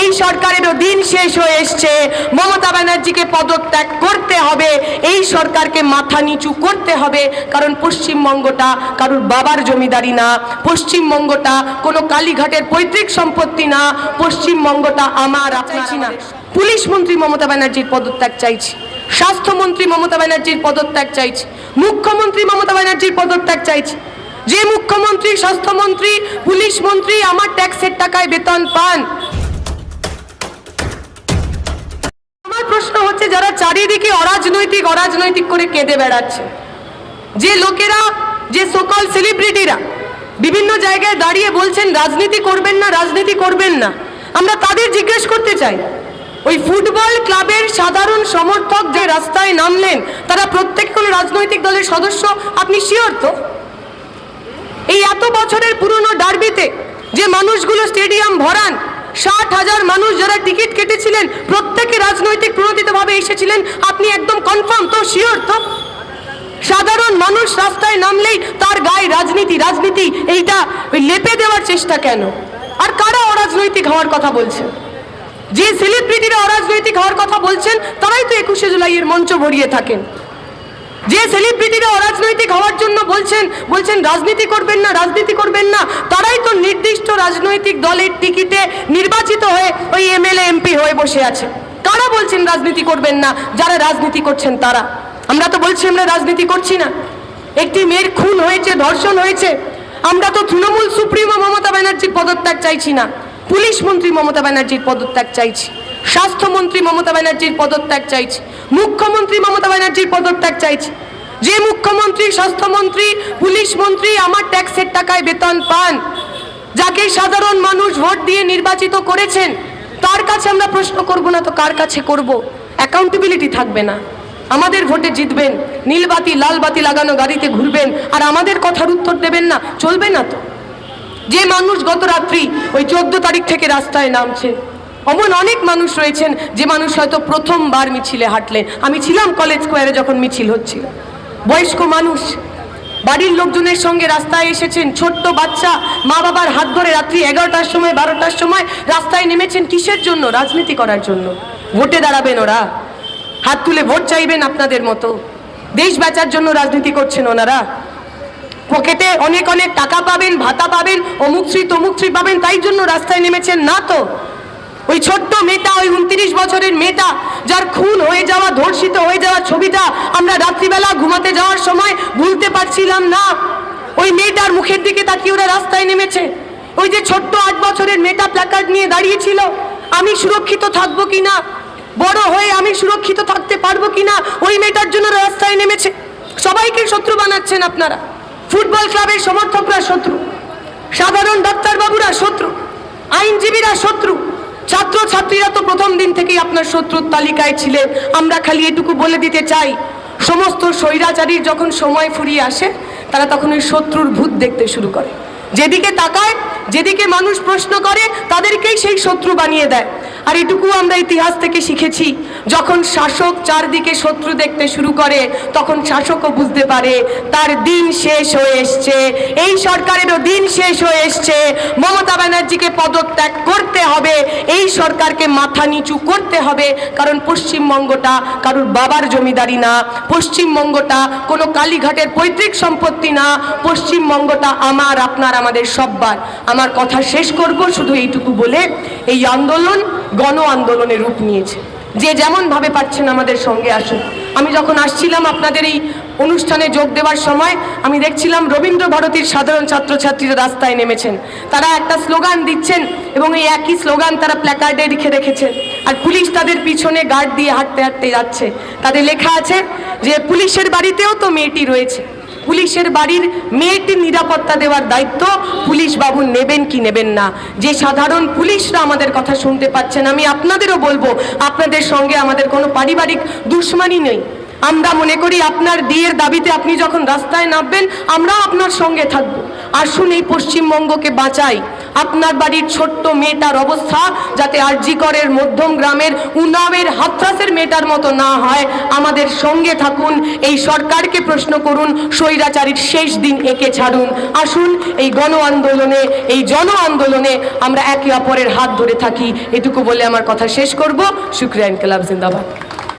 এই সরকারেরও দিন শেষ হয়ে এসছে। মমতা ব্যানার্জিকে পদত্যাগ করতে হবে এই সরকারকে মাথা নিচু করতে হবে কারণ পশ্চিমবঙ্গটা কারুর বাবার জমিদারি না পশ্চিমবঙ্গটা কোনো কালীঘাটের পৈতৃক সম্পত্তি না পশ্চিমবঙ্গটা আমার চাইছি না পুলিশ মন্ত্রী মমতা ব্যানার্জির পদত্যাগ চাইছি স্বাস্থ্যমন্ত্রী মমতা ব্যানার্জির পদত্যাগ চাইছি মুখ্যমন্ত্রী মমতা ব্যানার্জির পদত্যাগ চাইছি। যে মুখ্যমন্ত্রী স্বাস্থ্যমন্ত্রী পুলিশ মন্ত্রী আমার ট্যাক্সের টাকায় বেতন পান হচ্ছে যারা চারিদিকে অরাজনৈতিক অরাজনৈতিক করে কেঁদে বেড়াচ্ছে, যে লোকেরা, যে সকল সেলিব্রিটিরা বিভিন্ন জায়গায় দাঁড়িয়ে বলছেন, রাজনীতি করবেন না, রাজনীতি করবেন না। আমরা তাদের জিজ্ঞেস করতে চাই, ওই ফুটবল ক্লাবের সাধারণ সমর্থক যে রাস্তায় নামলেন, তারা প্রত্যেক কোনো রাজনৈতিক দলের সদস্য? আপনি শিওর তো? এই এত বছরের পুরনো ডার্বিতে যে মানুষগুলো স্টেডিয়াম ভরান ষাট হাজার মানুষ যারা টিকিট কেটেছিলেন, প্রত্যেকে রাজনৈতিক প্রণোদিতভাবে এসেছিলেন। আপনি একদম কনফার্ম তো শিওর তো? সাধারণ মানুষ রাস্তায় নামলেই তার গায়ে রাজনীতি রাজনীতি, এইটা লেপে দেওয়ার চেষ্টা কেন? আর কারা অরাজনৈতিক হওয়ার কথা বলছে যে সেলিব্রিটিরা অরাজনৈতিক হওয়ার কথা বলছেন, তারাই তো একুশে জুলাইয়ের মঞ্চ ভরিয়ে থাকেন। যে সেলিব্রিটিরা অরাজনৈতিক হওয়ার জন্য বলছেন বলছেন, রাজনীতি করবেন না, রাজনীতি করবেন না। তারাই তো নির্দিষ্ট রাজনৈতিক দলের টিকিটে নির্বাচিত হয়ে ওই এমএলএ, এমপি হয়ে বসে আছে। কারা বলছেন রাজনীতি করবেন না? যারা রাজনীতি করছেন তারা। আমরা তো বলছি আমরা রাজনীতি করছি না। একটি মেয়ের খুন হয়েছে, ধর্ষণ হয়েছে। আমরা তো তৃণমূল সুপ্রিমো মমতা ব্যানার্জির পদত্যাগ চাইছি না। পুলিশ মন্ত্রী মমতা ব্যানার্জির পদত্যাগ চাইছি। স্বাস্থ্যমন্ত্রী মমতা ব্যানার্জির পদত্যাগ চাইছি। মুখ্যমন্ত্রী মমতা ব্যানার্জির পদত্যাগ চাইছি। যে মুখ্যমন্ত্রী, স্বাস্থ্যমন্ত্রী, পুলিশ মন্ত্রী আমার ট্যাক্সের টাকায় বেতন পান, যাকে সাধারণ মানুষ ভোট দিয়ে নির্বাচিত করেছেন, তার কাছে আমরা প্রশ্ন করব না তো কার কাছে করব? অ্যাকাউন্টেবিলিটি থাকবে না। আমাদের ভোটে জিতবেন নীলবাতি লাল বাতি লাগানো গাড়িতে ঘুরবেন, আর আমাদের কথার উত্তর দেবেন না, চলবে না তো। যে মানুষ গত রাত্রি ওই চোদ্দ তারিখ থেকে রাস্তায় নামছে অমন অনেক মানুষ রয়েছেন যে মানুষ হয়তো প্রথমবার মিছিলে হাঁটলেন। আমি ছিলাম কলেজ স্কোয়ারে যখন মিছিল হচ্ছিল। বয়স্ক মানুষ, বাড়ির লোকজনের সঙ্গে রাস্তায় এসেছেন, ছোট্ট বাচ্চা, মা বাবার হাত ধরে রাত্রি এগারোটার সময়, বারোটার সময় রাস্তায় নেমেছেন কিসের জন্য? রাজনীতি করার জন্য। ভোটে দাঁড়াবেন ওরা। হাত তুলে ভোট চাইবেন আপনাদের মতো। দেশ বাঁচার জন্য রাজনীতি করছেন ওনারা। পকেটে অনেক অনেক টাকা পাবেন, ভাতা পাবেন অমুকশ্রী তমুকশ্রী পাবেন, তাই জন্য রাস্তায় নেমেছেন। না তো। ওই ছোট্ট মেয়েটা, ওই উনত্রিশ বছরের মেয়েটা, যার খুন হয়ে যাওয়া, ধর্ষিত হয়ে যাওয়া ছবিটা আমরা রাত্রিবেলা ঘুমাতে যাওয়ার সময় ভুলতে পারছিলাম না। ওই মেয়েটার মুখের দিকে তাকিয়ে ওরা রাস্তায় নেমেছে। ওই যে ছোট্ট আট বছরের মেয়েটা প্ল্যাকার্ড নিয়ে দাঁড়িয়েছিল, আমি সুরক্ষিত থাকব কিনা? বড় হয়ে আমি সুরক্ষিত থাকতে পারব কিনা? ওই মেয়েটার জন্য রাস্তায় নেমেছে। সবাইকে শত্রু বানাচ্ছেন আপনারা। ফুটবল ক্লাবের সমর্থকরা শত্রু। সাধারণ ডাক্তারবাবুরা শত্রু। আইনজীবীরা শত্রু। ছাত্র ছাত্রীরা তো প্রথম দিন থেকেই আপনার শত্রুর তালিকায় ছিলেন আমরা খালি এটুকু বলে দিতে চাই, সমস্ত স্বৈরাচারীর যখন সময় ফুরিয়ে আসে, তারা তখন ওই শত্রুর ভূত দেখতে শুরু করে। যেদিকে তাকায়, যেদিকে মানুষ প্রশ্ন করে, তাদেরকেই সেই শত্রু বানিয়ে দেয়। আর এটুকু আমরা ইতিহাস থেকে শিখেছি যখন শাসক চারদিকে শত্রু দেখতে শুরু করে, তখন শাসকও বুঝতে পারে, তার দিন শেষ হয়ে এসছে। এই সরকারেরও দিন শেষ হয়ে এসছে। মমতা ব্যানার্জিকে পদত্যাগ করতে হবে, এই সরকারকে মাথা নিচু করতে হবে, কারণ পশ্চিমবঙ্গটা কারুর বাবার জমিদারি না। পশ্চিমবঙ্গটা কোনো কালীঘাটের পৈতৃক সম্পত্তি না। পশ্চিমবঙ্গটা আমার, আপনার, আমাদের সব্বার। আমার কথা শেষ করব, শুধু এইটুকু বলে এই আন্দোলন গণ আন্দোলনের রূপ নিয়েছে। যে যেমন ভাবে পাচ্ছেন আমাদের সঙ্গে আসুন। আমি যখন আসছিলাম আপনাদের এই অনুষ্ঠানে যোগ দেওয়ার সময়, আমি দেখছিলাম রবীন্দ্র ভারতীর সাধারণ ছাত্রছাত্রীরা রাস্তায় নেমেছেন। তারা একটা স্লোগান দিচ্ছেন এবং এই একই স্লোগান তারা প্ল্যাকার্ডে লিখে রেখেছেন আর পুলিশ তাদের পিছনে গার্ড দিয়ে হাঁটতে হাঁটতে যাচ্ছে। তাদের লেখা আছে যে, পুলিশের বাড়িতেও তো মেয়েটি রয়েছে। পুলিশের বাড়ির মেয়েটির নিরাপত্তা দেওয়ার দায়িত্ব পুলিশ বাবু নেবেন কি নেবেন না। যে সাধারণ পুলিশরা আমাদের কথা শুনতে পাচ্ছেন, আমি আপনাদেরও বলব, আপনাদের সঙ্গে আমাদের কোনো পারিবারিক দুশ্মনী নেই। আমরা মনে করি আপনার বিয়ের দাবিতে আপনি যখন রাস্তায় নামবেন, আমরাও আপনার সঙ্গে থাকব। আসুন এই পশ্চিমবঙ্গকে বাঁচাই। আপনার বাড়ির ছোট্ট মেয়েটার অবস্থা যাতে আরজিকরের মধ্যম গ্রামের উনামের হাতরাসের মেয়েটার মতো না হয়, আমাদের সঙ্গে থাকুন। এই সরকারকে প্রশ্ন করুন, স্বৈরাচারীর শেষ দিন এঁকে ছাড়ুন। আসুন এই গণ আন্দোলনে, এই জন আন্দোলনে আমরা একে অপরের হাত ধরে থাকি। এটুকু বলে আমার কথা শেষ করব। শুক্রিয়া, ইনকলাব, জিন্দাবাদ।